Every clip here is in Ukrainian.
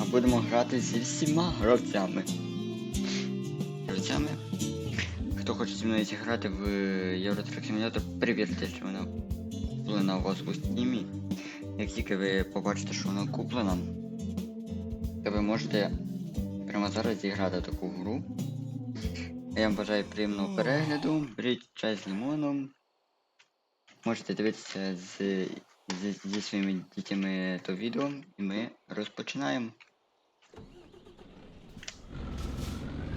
а будемо грати зі всіма гравцями. Гравцями. Хто хоче зі мною зіграти в Eurotrack Simulator, перевірте, чи вона куплена у вас у Steam. Як тільки ви побачите, що вона куплена, то ви можете прямо зараз зіграти таку гру. Я вам бажаю приємного перегляду. Беріть чай з лимоном. Можете дивитися з, з, зі своїми дітями то відео, і ми розпочинаємо.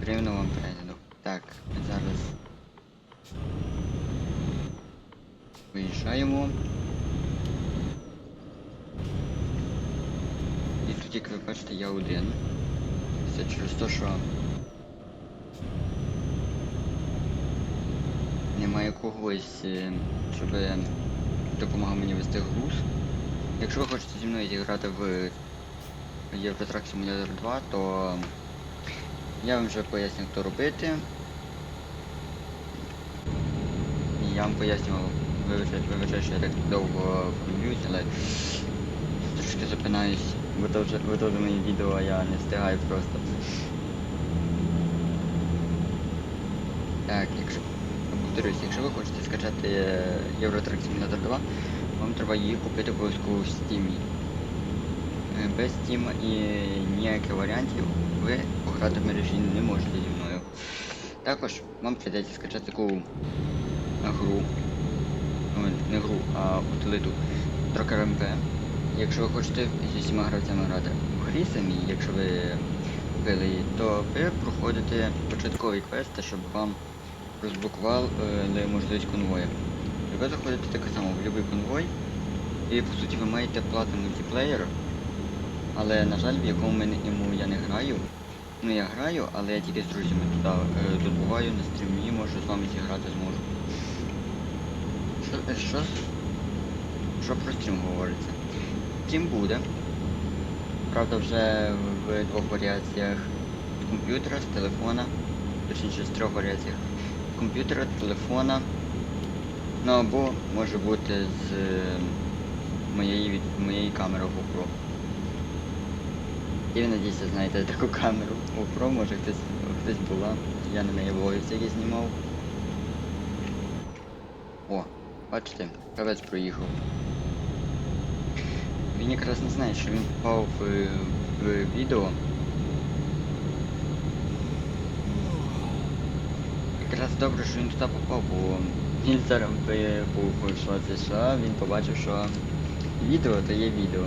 Приємного вам перегляду. Так, зараз виїжджаємо. І тут, як ви бачите, я один. Це через те, що немає когось, е, щоб допомагав мені вести груз. Якщо ви хочете зі мною зіграти в Eurotrack Simulator 2, то я вам вже поясню, хто робити. Я вам пояснював, вибачаю, що я так довго хвилююсь, але трошки запинаюсь, то вже мої відео, а я не встигаю просто. Так, якщо повторюсь, якщо ви хочете скачати Eurotrack Simulator 2, вам треба її купити обов'язково в Steam. Е, Без Steam і ніяких варіантів ви пограти в мережі не можете зі мною. Також вам прийдеться скачати таку гру, ну не гру, а утилиту Trocker MP. Якщо ви хочете зі всіма гравцями грати в грі самі, якщо ви купили її, то ви проходите початкові квести, щоб вам розблокували е, можливість конвою. І ви заходите так само в будь-який конвой, і по суті ви маєте платний мультиплеєр, але на жаль в якому мене йому я не граю. Ну я граю, але я тільки з друзями туди е, тут буваю на стрімі, можу з вами зіграти зможу. Що, е, що, що про стрім говориться? Стрім буде. Правда вже в двох варіаціях з комп'ютера, з телефона, точніше з трьох варіаціях. З комп'ютера, телефона. Ну або може бути з е, моєї, від, моєї камери GoPro. І ви надіюся знаєте таку камеру GoPro, може хтось, хтось була. Я на неї влоги всякі знімав. О, бачите, кавець проїхав. Він якраз не знає, що він попав в, в відео. Якраз добре, що він туди попав, бо він зараз би був в шоці, він побачив, що відео то є відео.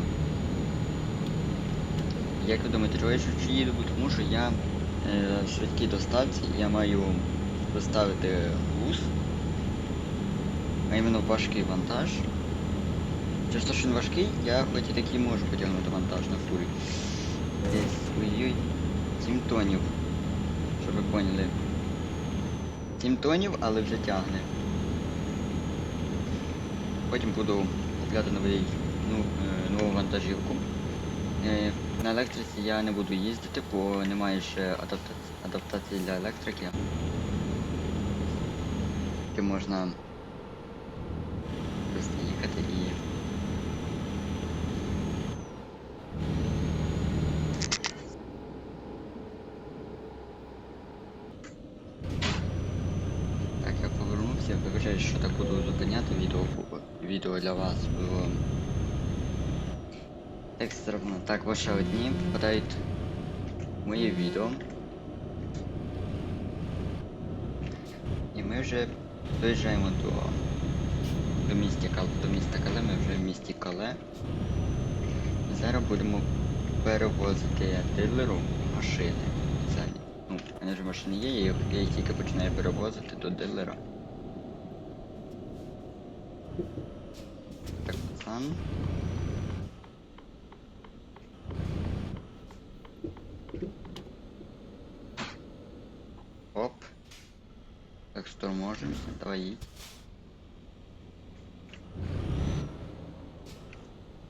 Як ви думаєте, чого я швидше їду? Тому що я е, швидкій доставці, я маю доставити груз, а іменно важкий вантаж. Через те, що він важкий, я хоч і такий можу потягнути вантаж на фурі. Десь ой 7 тонів. Щоб ви поняли. 7 тонів, але вже тягне. Потім буду купляти новий, ну, е, нову вантажівку. Е, на електриці я не буду їздити, бо немає ще адаптації, для електрики. Де можна просто їхати і Так, я повернувся, вибачаю, що так буду зупиняти відео, відео для вас було екстремно. Так, ваші одні попадають моє відео. І ми вже доїжджаємо до, до, місті, Кал- до міста Кале, ми вже в місті Кале. Зараз будемо перевозити дилеру машини. Взагалі. Ну, в мене вже машини є, я їх тільки починаю перевозити до дилера. Так, пацан. Оп. Так, сторможимся. Давай їдь.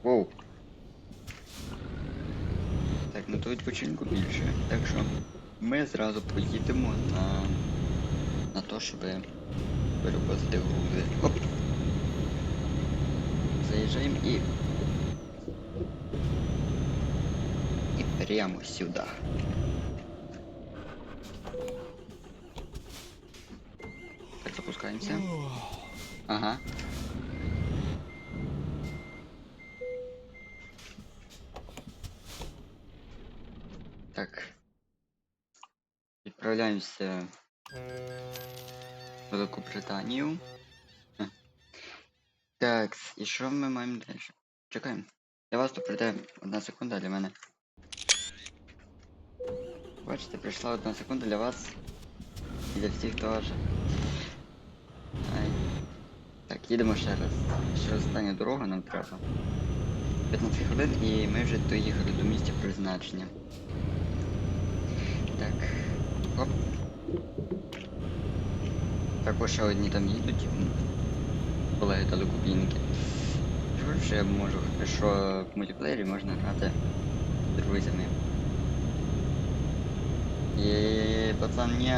Воу. Так, ну то відпочинку більше. Так що ми зразу поїдемо на, на то, щоб перевозити грузи. Оп. Заїжджаємо і прямо сюда. Так, запускаемся. Ага. Так. Відправляємося в. Е. Так, і що ми маємо далі? Чекаємо. Для вас тут прийде одна секунда для мене. Бачите, прийшла одна секунда для вас. І для всіх теж. Ай. Так, їдемо ще раз. Ще раз остання дорога нам треба. 15 хвилин і ми вже доїхали до місця призначення. Так. Оп. Також ще одні там їдуть. Колеги далекобійники. Що я можу, що в мультиплеєрі можна грати з друзями. Є, пацан, ні.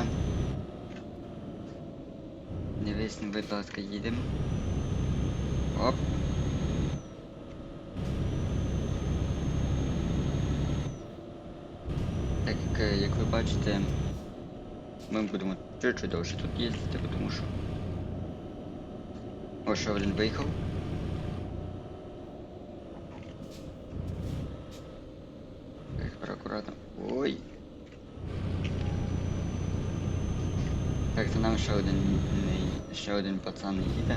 Дивись, будь ласка, їдемо. Оп. Так, е, як ви бачите, ми будемо чуть-чуть довше тут їздити, тому що... О, ще один виїхав. Акуратно. Ой. За ще один не- ще один пацан їде.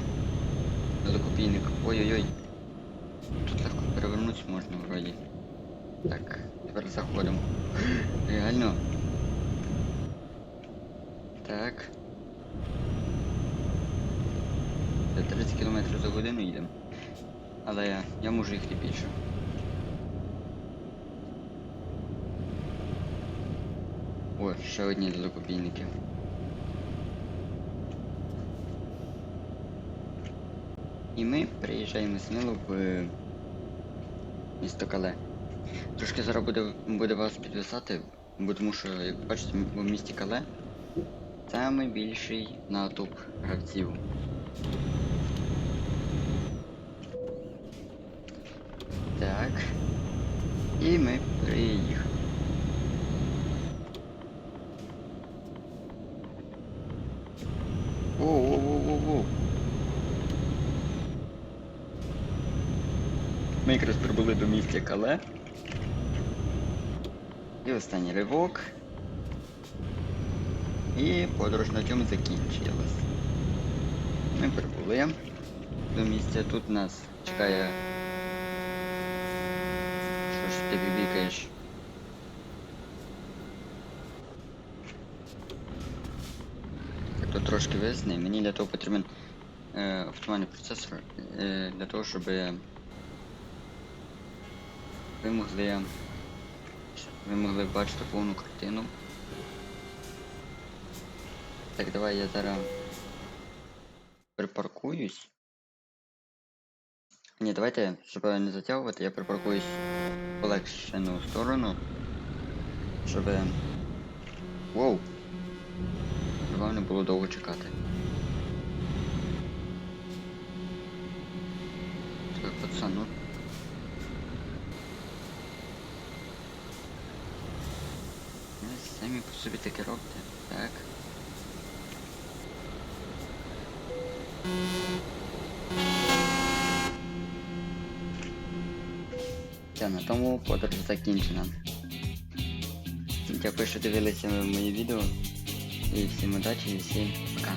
Закупійник. Ой-ой-ой. Тут легко перевернутися можна вроді. Так, тепер заходимо. Реально. Так. 30 км за годину їдемо. Але я, я можу їхати більше. О, ще одні закупільники. І ми приїжджаємо сміло в місто Кале. Трошки зараз буде, буде вас підвисати, бо тому що, як бачите, в місті Кале найбільший натовп гравців. Так. І ми приїхали. Якраз прибули до місця Кале. І останній ривок. І подорож на цьому закінчилась. Ми прибули до місця. Тут нас чекає. Що ж ти бібікаєш? Тут трошки висне. Мені для того потрібен е, автоматний процесор е, для того, щоб могли ви могли бачити повну картину. Так, давай я зараз припаркуюсь. Ні, давайте, щоб не затягувати, я припаркуюсь в полегшену сторону. Щоб... Воу! Щоб вам не було довго чекати. Так, пацан, ну. собі таке робите. Так. Все, на тому подорож закінчена. Дякую, що дивилися мої відео. І всім удачі і всім пока.